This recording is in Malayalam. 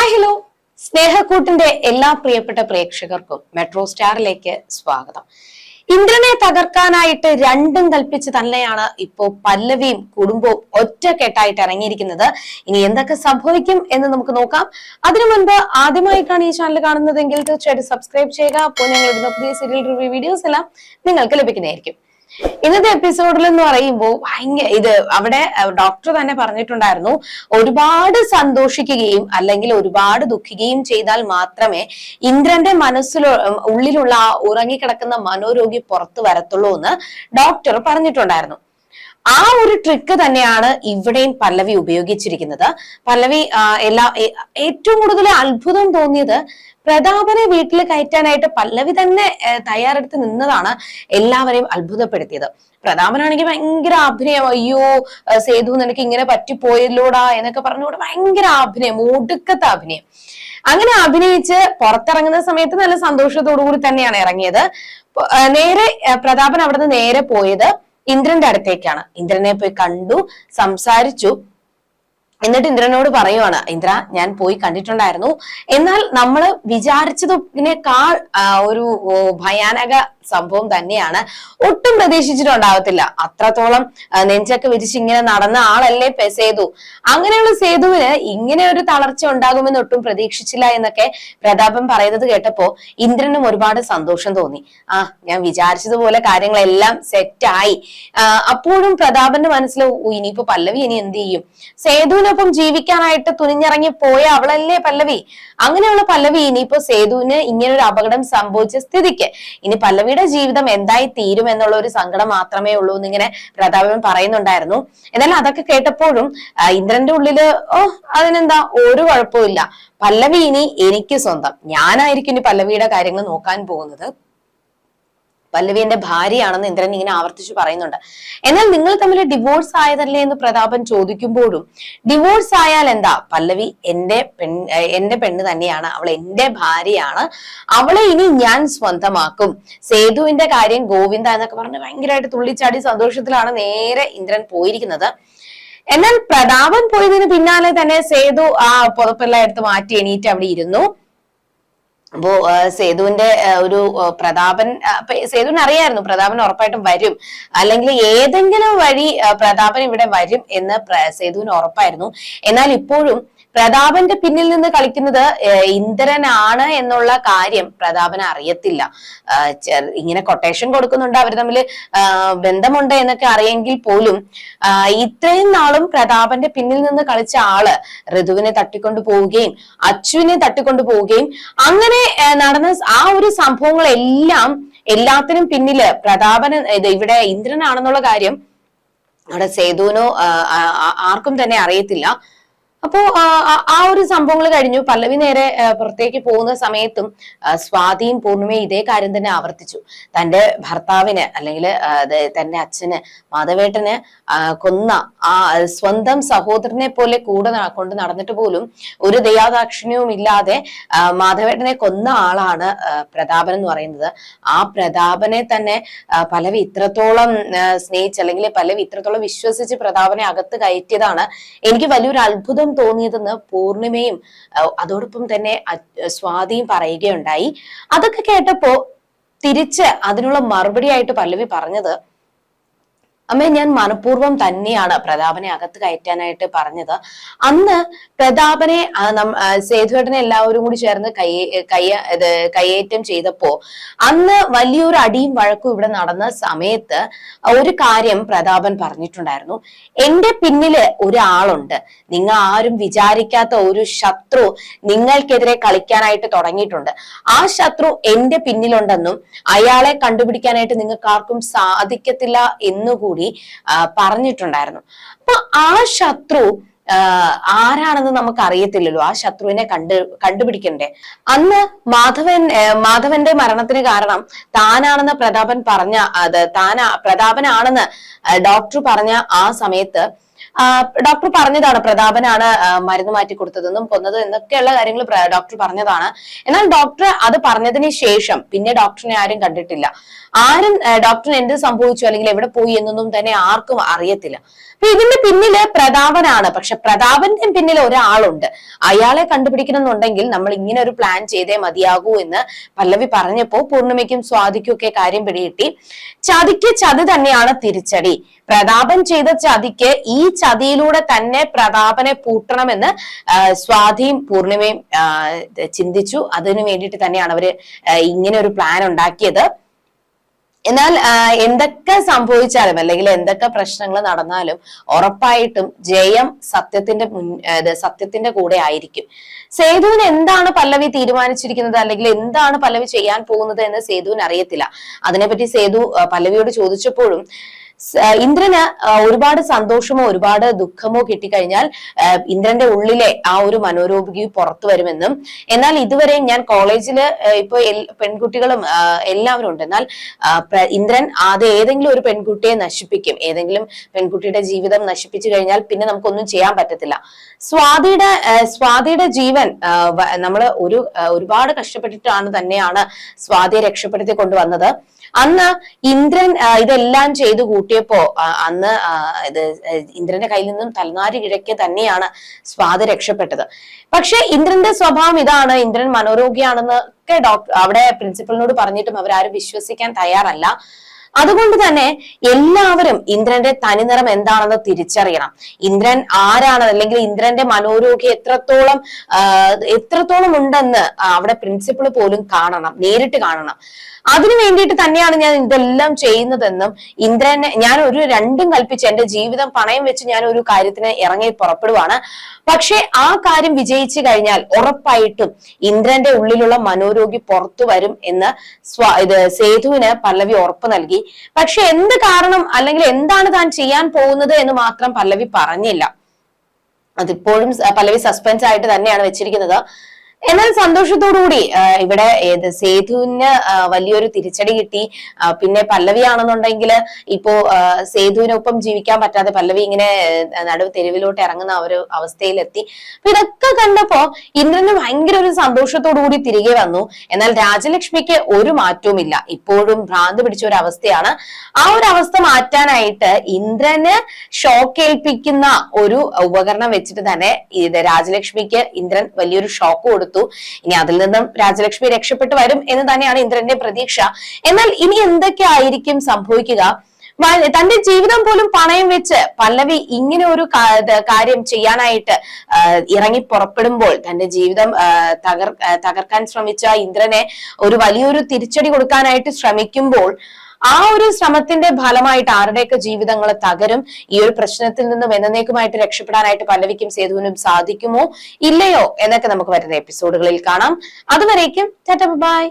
ഹായ് ഹലോ സ്നേഹക്കൂട്ടിന്റെ എല്ലാ പ്രിയപ്പെട്ട പ്രേക്ഷകർക്കും മെട്രോ സ്റ്റാറിലേക്ക് സ്വാഗതം. ഇന്ദ്രനെ തകർക്കാനായിട്ട് രണ്ടും കൽപ്പിച്ച് തന്നെയാണ് ഇപ്പോ പല്ലവിയും കുടുംബവും ഒറ്റക്കെട്ടായിട്ട് ഇറങ്ങിയിരിക്കുന്നത്. ഇനി എന്തൊക്കെ സംഭവിക്കും എന്ന് നമുക്ക് നോക്കാം. അതിനു മുൻപ് ആദ്യമായിട്ടാണ് ഈ ചാനൽ കാണുന്നതെങ്കിൽ തീർച്ചയായിട്ടും സബ്സ്ക്രൈബ് ചെയ്യുക. അപ്പോൾ ഞങ്ങൾ ഇടുന്ന പുതിയ സീരിയൽ റിവ്യൂ വീഡിയോസ് എല്ലാം നിങ്ങൾക്ക് ലഭിക്കുന്നതായിരിക്കും. ഇന്നത്തെ എപ്പിസോഡിൽ എന്ന് പറയുമ്പോൾ ഭയങ്കര ഇത് അവിടെ ഡോക്ടർ തന്നെ പറഞ്ഞിട്ടുണ്ടായിരുന്നു ഒരുപാട് സന്തോഷിക്കുകയും അല്ലെങ്കിൽ ഒരുപാട് ദുഃഖിക്കുകയും ചെയ്താൽ മാത്രമേ ഇന്ദ്രന്റെ മനസ്സിൽ ഉള്ളിലുള്ള ഉറങ്ങിക്കിടക്കുന്ന മനോരോഗി പുറത്തു വരത്തുള്ളൂ എന്ന് ഡോക്ടർ പറഞ്ഞിട്ടുണ്ടായിരുന്നു. ആ ഒരു ട്രിക്ക് തന്നെയാണ് ഇവിടെയും പല്ലവി ഉപയോഗിച്ചിരിക്കുന്നത്. പല്ലവി എല്ലാ ഏറ്റവും കൂടുതൽ അത്ഭുതം തോന്നിയത് പ്രതാപനെ വീട്ടിൽ കയറ്റാനായിട്ട് പല്ലവി തന്നെ തയ്യാറെടുത്ത് നിന്നതാണ് എല്ലാവരെയും അത്ഭുതപ്പെടുത്തിയത്. പ്രതാപനാണെങ്കിൽ ഭയങ്കര അഭിനയം അയ്യോ സേതു നിനക്ക് ഇങ്ങനെ പറ്റിപ്പോയല്ലോടാ എന്നൊക്കെ പറഞ്ഞുകൊണ്ട് ഭയങ്കര അഭിനയം ഒടുക്കത്തെ അഭിനയം അങ്ങനെ അഭിനയിച്ച് പുറത്തിറങ്ങുന്ന സമയത്ത് നല്ല സന്തോഷത്തോടു കൂടി തന്നെയാണ് ഇറങ്ങിയത്. നേരെ പ്രതാപൻ അവിടുന്ന് നേരെ പോയത്. ഇന്ദ്രന്റെ അടുത്തേക്കാണ്. ഇന്ദ്രനെ പോയി കണ്ടു സംസാരിച്ചു. എന്നിട്ട് ഇന്ദ്രനോട് പറയുവാണ് ഇന്ദ്ര ഞാൻ പോയി കണ്ടിട്ടുണ്ടായിരുന്നു. എന്നാൽ നമ്മൾ വിചാരിച്ചതിനേക്കാൾ ഒരു ഭയാനക സംഭവം തന്നെയാണ്. ഒട്ടും പ്രതീക്ഷിച്ചിട്ടുണ്ടാവത്തില്ല. അത്രത്തോളം നെഞ്ചൊക്കെ വിരിച്ച് ഇങ്ങനെ നടന്ന ആളല്ലേ സേതു. അങ്ങനെയുള്ള സേതുവിന് ഇങ്ങനെ ഒരു തളർച്ച ഉണ്ടാകുമെന്ന് ഒട്ടും പ്രതീക്ഷിച്ചില്ല എന്നൊക്കെ പ്രതാപൻ പറയുന്നത് കേട്ടപ്പോ ഇന്ദ്രനും ഒരുപാട് സന്തോഷം തോന്നി. ആ ഞാൻ വിചാരിച്ചതുപോലെ കാര്യങ്ങളെല്ലാം സെറ്റായി അപ്പോഴും പ്രതാപന്റെ മനസ്സിൽ "ഓ, ഇനിയിപ്പോ പല്ലവി ഇനി എന്ത് ചെയ്യും? സേതുവിനൊപ്പം ജീവിക്കാനായിട്ട് തുനിഞ്ഞിറങ്ങി പോയ അവളല്ലേ പല്ലവി? അങ്ങനെയുള്ള പല്ലവി ഇനിയിപ്പോ സേതുവിന് ഇങ്ങനെ ഒരു അപകടം സംഭവിച്ച സ്ഥിതിക്ക്. ഇനി പല്ലവിയുടെ ജീവിതം എന്തായി തീരും എന്നുള്ള ഒരു സങ്കടം മാത്രമേ ഉള്ളൂ എന്നിങ്ങനെ പ്രതാപൻ പറയുന്നുണ്ടായിരുന്നു. എന്നാൽ അതൊക്കെ കേട്ടപ്പോഴും ഇന്ദ്രന്റെ ഉള്ളിൽ ഓ അതിനെന്താ ഒരു കുഴപ്പമില്ല പല്ലവി ഇനി എനിക്ക് സ്വന്തം. ഞാനായിരിക്കും ഇനി പല്ലവിയുടെ കാര്യങ്ങൾ നോക്കാൻ പോകുന്നത്. പല്ലവി എന്റെ ഭാര്യയാണെന്ന് ഇന്ദ്രൻ ഇങ്ങനെ ആവർത്തിച്ചു പറയുന്നുണ്ട്. എന്നാൽ നിങ്ങൾ തമ്മിൽ ഡിവോഴ്സ് ആയതല്ലേ എന്ന് പ്രതാപൻ ചോദിക്കുമ്പോഴും ഡിവോഴ്സ് ആയാൽ എന്താ? പല്ലവി എന്റെ പെൺ എന്റെ പെണ്ണ് തന്നെയാണ് അവൾ എന്റെ ഭാര്യയാണ് അവളെ ഇനി ഞാൻ സ്വന്തമാക്കും. സേതുവിന്റെ കാര്യം ഗോവിന്ദ എന്നൊക്കെ പറഞ്ഞ് ഭയങ്കരമായിട്ട് തുള്ളിച്ചാടി സന്തോഷത്തിലാണ് നേരെ ഇന്ദ്രൻ പോയിരിക്കുന്നത്. എന്നാൽ പ്രതാപൻ പോയതിന് പിന്നാലെ തന്നെ സേതു ആ പുതപ്പെല്ലാം എടുത്ത് മാറ്റി എണീറ്റ് അവിടെ ഇരുന്നു. അപ്പോ സേതുവിന്റെ ഒരു പ്രതാപൻ സേതുവിന് അറിയായിരുന്നു പ്രതാപൻ ഉറപ്പായിട്ടും വരും. അല്ലെങ്കിൽ ഏതെങ്കിലും വഴി പ്രതാപൻ ഇവിടെ വരും എന്ന് സേതുവിന് ഉറപ്പായിരുന്നു. എന്നാൽ ഇപ്പോഴും പ്രതാപന്റെ പിന്നിൽ നിന്ന് കളിക്കുന്നത് ഇന്ദ്രനാണ് എന്നുള്ള കാര്യം പ്രതാപന് അറിയത്തില്ല. ഇങ്ങനെ കൊട്ടേഷൻ കൊടുക്കുന്നുണ്ട് അവർ തമ്മിൽ. ബന്ധമുണ്ട് എന്നൊക്കെ അറിയെങ്കിൽ പോലും ഇത്രയും നാളും പ്രതാപന്റെ പിന്നിൽ നിന്ന് കളിച്ച ആൾ ഋതുവിനെ തട്ടിക്കൊണ്ടു പോവുകയും അച്ഛുവിനെ തട്ടിക്കൊണ്ടു പോവുകയും അങ്ങനെ നടന്ന ആ ഒരു സംഭവങ്ങളെല്ലാം എല്ലാത്തിനും പിന്നിൽ പ്രതാപന് ഇവിടെ ഇന്ദ്രനാണെന്നുള്ള കാര്യം അവിടെ സേതുവിനോ ആർക്കും തന്നെ അറിയത്തില്ല. അപ്പോ ആ, ഒരു സംഭവങ്ങൾ കഴിഞ്ഞു. പല്ലവി നേരെ പുറത്തേക്ക് പോകുന്ന സമയത്തും സ്വാതിയും പൂർണിമയും ഇതേ കാര്യം തന്നെ ആവർത്തിച്ചു. തന്റെ ഭർത്താവിന് അല്ലെങ്കിൽ തന്റെ അച്ഛന് മാധവേട്ടന് കൊന്ന ആ സ്വന്തം സഹോദരനെ പോലെ കൂടെ കൊണ്ട് നടന്നിട്ട് പോലും ഒരു ദയാദാക്ഷിണ്യവും ഇല്ലാതെ മാധവേട്ടനെ കൊന്ന ആളാണ് പ്രതാപൻ എന്ന് പറയുന്നത്. ആ പ്രതാപനെ തന്നെ പലവി ഇത്രത്തോളം സ്നേഹിച്ച് അല്ലെങ്കിൽ പലവി ഇത്രത്തോളം വിശ്വസിച്ച് പ്രതാപനെ അകത്ത് കയറ്റിയതാണ് എനിക്ക് വലിയൊരു അത്ഭുതം തോന്നിയതെന്ന് പൂർണിമയും അതോടൊപ്പം തന്നെ സ്വാതിയും പറയുകയുണ്ടായി. അതൊക്കെ കേട്ടപ്പോ തിരിച്ച് അതിനുള്ള മറുപടിയായിട്ട് പല്ലവി പറഞ്ഞത് അമ്മ ഞാൻ മനഃപൂർവം തന്നെയാണ് പ്രതാപനെ അകത്ത് കയറ്റാനായിട്ട് പറഞ്ഞത്. അന്ന് പ്രതാപനെ സേതുവേട്ടനെ എല്ലാവരും കൂടി ചേർന്ന് കയ്യേ കയ്യ ഇത് കയ്യേറ്റം ചെയ്തപ്പോ അന്ന് വലിയൊരു അടിയും വഴക്കും ഇവിടെ നടന്ന സമയത്ത് ഒരു കാര്യം പ്രതാപൻ പറഞ്ഞിട്ടുണ്ടായിരുന്നു. എന്റെ പിന്നിൽ ഒരാളുണ്ട്. നിങ്ങൾ ആരും വിചാരിക്കാത്ത ഒരു ശത്രു നിങ്ങൾക്കെതിരെ കളിക്കാനായിട്ട് തുടങ്ങിയിട്ടുണ്ട്. ആ ശത്രു എന്റെ പിന്നിലുണ്ടെന്നും അയാളെ കണ്ടുപിടിക്കാനായിട്ട് നിങ്ങൾക്ക് ആർക്കും സാധിക്കത്തില്ല എന്നുകൂടി ആ, പറഞ്ഞിട്ടുണ്ടായിരുന്നു. അപ്പൊ ആ ശത്രു ആരാണെന്ന് നമുക്ക് അറിയത്തില്ലല്ലോ ആ ശത്രുവിനെ കണ്ട് കണ്ടുപിടിക്കണ്ടേ? അന്ന് മാധവൻ മാധവന്റെ മരണത്തിന് കാരണം താനാണെന്ന് പ്രതാപൻ പറഞ്ഞ അത് താനാ പ്രതാപനാണെന്ന് ഡോക്ടർ പറഞ്ഞ ആ സമയത്ത് ഡോക്ടർ പറഞ്ഞതാണ് പ്രതാപനാണ് മരുന്ന് മാറ്റി കൊടുത്തതെന്നും കൊന്നത് എന്നൊക്കെയുള്ള കാര്യങ്ങൾ ഡോക്ടർ പറഞ്ഞതാണ്. എന്നാൽ ഡോക്ടർ അത് പറഞ്ഞതിന് ശേഷം പിന്നെ ഡോക്ടറിനെ ആരും കണ്ടിട്ടില്ല. ആരും ഡോക്ടറിന് എന്ത് സംഭവിച്ചു അല്ലെങ്കിൽ എവിടെ പോയി എന്നൊന്നും തന്നെ ആർക്കും അറിയത്തില്ല. അപ്പൊ ഇതിന്റെ പിന്നിൽ പ്രതാപനാണ്. പക്ഷെ പ്രതാപന്റെ പിന്നിൽ ഒരാളുണ്ട്. അയാളെ കണ്ടുപിടിക്കണം എന്നുണ്ടെങ്കിൽ നമ്മൾ ഇങ്ങനെ ഒരു പ്ലാൻ ചെയ്തേ മതിയാകൂ എന്ന് പല്ലവി പറഞ്ഞപ്പോ പൂർണിമയ്ക്കും സ്വാതിക്കും ഒക്കെ കാര്യം പിടികിട്ടി. ചതിക്ക് ചതി തന്നെയാണ് തിരിച്ചടി. പ്രതാപൻ ചെയ്ത ചതിക്ക് ഈ ചതിയിലൂടെ തന്നെ പ്രതാപനെ പൂട്ടണമെന്ന് സ്വാധീം പൂർണിമയും ചിന്തിച്ചു. അതിനു വേണ്ടിയിട്ട് തന്നെയാണ് അവർ ഇങ്ങനെ ഒരു പ്ലാൻ ഉണ്ടാക്കിയത്. എന്നാൽ എന്തൊക്കെ സംഭവിച്ചാലും അല്ലെങ്കിൽ എന്തൊക്കെ പ്രശ്നങ്ങൾ നടന്നാലും ഉറപ്പായിട്ടും ജയം സത്യത്തിന്റെ സത്യത്തിന്റെ കൂടെ ആയിരിക്കും. സേതുവിന് എന്താണ് പല്ലവി തീരുമാനിച്ചിരിക്കുന്നത്? അല്ലെങ്കിൽ എന്താണ് പല്ലവി ചെയ്യാൻ പോകുന്നത് എന്ന് സേതുവിന് അറിയത്തില്ല. അതിനെപ്പറ്റി സേതു പല്ലവിയോട് ചോദിച്ചപ്പോഴും ഇന്ദ്രന് ഒരുപാട് സന്തോഷമോ ഒരുപാട് ദുഃഖമോ കിട്ടിക്കഴിഞ്ഞാൽ ഇന്ദ്രന്റെ ഉള്ളിലെ ആ ഒരു മനോരോഗി പുറത്തു വരുമെന്നും എന്നാൽ ഇതുവരെ ഞാൻ കോളേജിൽ ഇപ്പൊ പെൺകുട്ടികളും എല്ലാവരും ഉണ്ട്. എന്നാൽ ഇന്ദ്രൻ ആദ്യം ഏതെങ്കിലും ഒരു പെൺകുട്ടിയെ നശിപ്പിക്കും. ഏതെങ്കിലും പെൺകുട്ടിയുടെ ജീവിതം നശിപ്പിച്ചു കഴിഞ്ഞാൽ പിന്നെ നമുക്കൊന്നും ചെയ്യാൻ പറ്റത്തില്ല. സ്വാതിയുടെ സ്വാതിയുടെ ജീവൻ നമ്മൾ ഒരു ഒരുപാട് കഷ്ടപ്പെട്ടിട്ടാണ് തന്നെയാണ് സ്വാതിയെ രക്ഷപ്പെടുത്തി കൊണ്ടുവന്നത്. അന്ന് ഇന്ദ്രൻ ഇതെല്ലാം ചെയ്തു കൂട്ടിയപ്പോ അന്ന് ഇത് ഇന്ദ്രന്റെ കയ്യിൽ നിന്നും തലനാരി കിഴക്കെ തന്നെയാണ് സ്വാതി രക്ഷപ്പെട്ടത്. പക്ഷെ ഇന്ദ്രന്റെ സ്വഭാവം ഇതാണ്. ഇന്ദ്രൻ മനോരോഗിയാണെന്ന് ഒക്കെ ഡോക്ടർ അവിടെ പ്രിൻസിപ്പലിനോട് പറഞ്ഞിട്ടും അവരാരും വിശ്വസിക്കാൻ തയ്യാറല്ല. അതുകൊണ്ട് തന്നെ എല്ലാവരും ഇന്ദ്രന്റെ തനിനിറം എന്താണെന്ന് തിരിച്ചറിയണം. ഇന്ദ്രൻ ആരാണ്? അല്ലെങ്കിൽ ഇന്ദ്രന്റെ മനോരോഗ്യം എത്രത്തോളം എത്രത്തോളം ഉണ്ടെന്ന് അവിടെ പ്രിൻസിപ്പൾ പോലും കാണണം നേരിട്ട് കാണണം. അതിനു വേണ്ടിയിട്ട് തന്നെയാണ് ഞാൻ ഇതെല്ലാം ചെയ്യുന്നതെന്നും ഇന്ദ്രനെ ഞാൻ ഒരു രണ്ടും കൽപ്പിച്ച് എന്റെ ജീവിതം പണയം വെച്ച് ഞാൻ ഒരു കാര്യത്തിന് ഇറങ്ങി പുറപ്പെടുവാണ്. പക്ഷെ ആ കാര്യം വിജയിച്ചു കഴിഞ്ഞാൽ ഉറപ്പായിട്ടും ഇന്ദ്രന്റെ ഉള്ളിലുള്ള മനോരോഗി പുറത്തു വരും എന്ന് ഇത് സേതുവിന് പല്ലവി ഉറപ്പ് നൽകി. പക്ഷെ എന്ത് കാരണം അല്ലെങ്കിൽ എന്താണ് താൻ ചെയ്യാൻ പോകുന്നത് എന്ന് മാത്രം പല്ലവി പറഞ്ഞില്ല. അതിപ്പോഴും പല്ലവി സസ്പെൻസ് ആയിട്ട് തന്നെയാണ് വെച്ചിരിക്കുന്നത്. എന്നാൽ സന്തോഷത്തോടുകൂടി കൂടി ഇവിടെ ഏത് സേതുവിന് വലിയൊരു തിരിച്ചടി കിട്ടി. പിന്നെ പല്ലവി ആണെന്നുണ്ടെങ്കിൽ ഇപ്പോ സേതുവിനൊപ്പം ജീവിക്കാൻ പറ്റാതെ പല്ലവി ഇങ്ങനെ നടുവ് തെരുവിലോട്ട് ഇറങ്ങുന്ന ഒരു അവസ്ഥയിലെത്തി. അപ്പൊ ഇതൊക്കെ കണ്ടപ്പോ ഇന്ദ്രന് ഭയങ്കര ഒരു സന്തോഷത്തോടുകൂടി തിരികെ വന്നു. എന്നാൽ രാജലക്ഷ്മിക്ക് ഒരു മാറ്റവുമില്ല. ഇപ്പോഴും ഭ്രാന്ത് പിടിച്ച ഒരു അവസ്ഥയാണ്. ആ ഒരു അവസ്ഥ മാറ്റാനായിട്ട് ഇന്ദ്രന് ഷോക്ക് ഏൽപ്പിക്കുന്ന ഒരു ഉപകരണം വെച്ചിട്ട് തന്നെ ഇത് രാജലക്ഷ്മിക്ക് ഇന്ദ്രൻ വലിയൊരു ഷോക്ക് കൊടുത്തു. ഇനി അതിൽ നിന്നും രാജലക്ഷ്മി രക്ഷപ്പെട്ടു വരും എന്ന് തന്നെയാണ് ഇന്ദ്രന്റെ പ്രതീക്ഷ. എന്നാൽ ഇനി എന്തൊക്കെ ആയിരിക്കും സംഭവിക്കുക തന്റെ ജീവിതം പോലും പണയം വെച്ച് പല്ലവി ഇങ്ങനെ ഒരു കാര്യം ചെയ്യാനായിട്ട് ഇറങ്ങി പുറപ്പെടുമ്പോൾ തന്റെ ജീവിതം തകർ തകർക്കാൻ ശ്രമിച്ച ഇന്ദ്രനെ ഒരു വലിയൊരു തിരിച്ചടി കൊടുക്കാനായിട്ട് ശ്രമിക്കുമ്പോൾ ആ ഒരു ശ്രമത്തിന്റെ ഫലമായിട്ട് ആരുടെയൊക്കെ ജീവിതങ്ങൾ തകരും? ഈ ഒരു പ്രശ്നത്തിൽ നിന്നും എന്നേക്കുമായിട്ട് രക്ഷപ്പെടാനായിട്ട് പല്ലവിക്കും സേതുവിനും സാധിക്കുമോ? ഇല്ലയോ? എന്നൊക്കെ നമുക്ക് വരുന്ന എപ്പിസോഡുകളിൽ കാണാം. അതുവരേക്കും ബൈ.